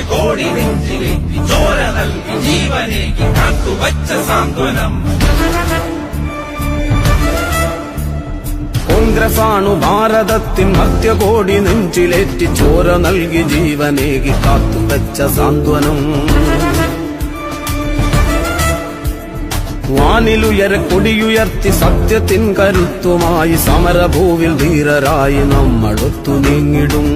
കോടിക്ക് കോടി നെഞ്ചിലേറ്റി ചോര നൽകി ജീവനേക്ക് കാത്തുവച്ച സാന്ത്വനം. കോൺഗ്രസാണു ഭാരതത്തിൻ മധ്യകോടി നെഞ്ചിലേറ്റി ചോര നൽകി ജീവനേകി കാത്തുവച്ച സാന്ത്വനം. വാനിലുയര കൊടിയുയർത്തി സത്യത്തിൻ കരുത്തുമായി സമരഭൂവിൽ ധീരരായി നമ്മളൊത്തു നീങ്ങിടും.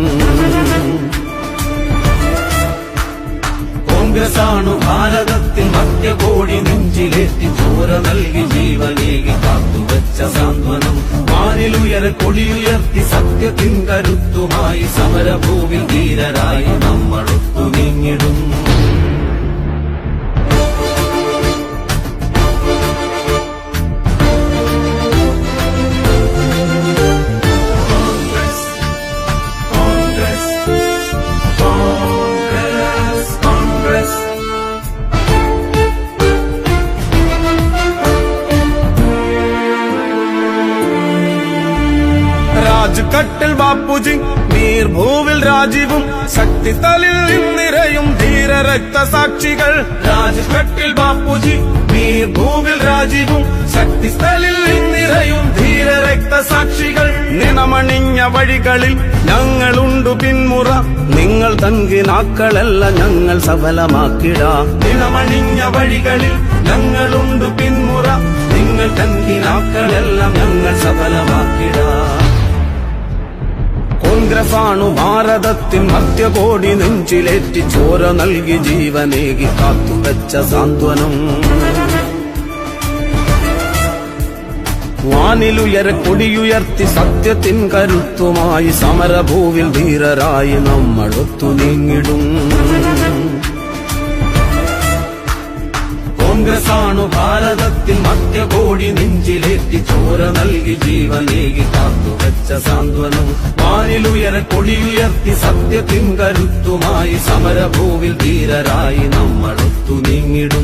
കോൺഗ്രസാണു ഭാരതത്തിൽ മധ്യകോടി നെഞ്ചിലേറ്റി ചോര നൽകി ജീവനേകി കാത്തുവച്ച സാന്ത്വനം. മാനിലുയരെ കൊടിയുയർത്തി സത്യത്തിൻ കരുത്തുമായി സമരഭൂമി ധീരരായി നമ്മൾ രാജ്കട്ടിൽ ബാപ്പുജി നീർഭൂവിൽ രാജീവും ശക്തിതലിൽ നിറയും ധീര രക്തസാക്ഷികൾ രാജ്കട്ടിൽ ബാപ്പുജി നീർഭൂവിൽ രാജീവും ശക്തിസ്ഥലിൽ നിറയും ധീര രക്തസാക്ഷികൾ നിണമണിഞ്ഞ വഴികളിൽ ഞങ്ങളുണ്ടു പിന്മുറ നിങ്ങൾ തങ്കിനാക്കളല്ല ഞങ്ങൾ സഫലമാക്കിടാം. നിണമണിഞ്ഞ വഴികളിൽ ഞങ്ങളുണ്ടു പിന്മുറ നിങ്ങൾ തങ്കിനാക്കളെല്ലാം ഞങ്ങൾ സഫലമാക്കിടാം. കോൺഗ്രസാണു ഭാരതത്തിൻ മധ്യകോടി നെഞ്ചിലേറ്റി ചോര നൽകി ജീവനേകി കാത്തുവച്ച സാന്ത്വനം. വാനിലുയര കൊടിയുയർത്തി സത്യത്തിൻ കരുത്തുമായി സമരഭൂവിൽ ധീരരായി നമ്മൾ ഒത്തു നീങ്ങിടും. കോൺഗ്രസാണു ഭാരതത്തിൽ മധ്യകോടി നെഞ്ചിലേറ്റി ചോര നൽകി ജീവനേകി കാത്തുവച്ച സാന്ത്വനം. വാനിലുയര കൊടിയുയർത്തി സത്യത്തിൻ കരുത്തുമായി സമരഭൂവിൽ ധീരരായി നമ്മളൊത്തു നീങ്ങിടും.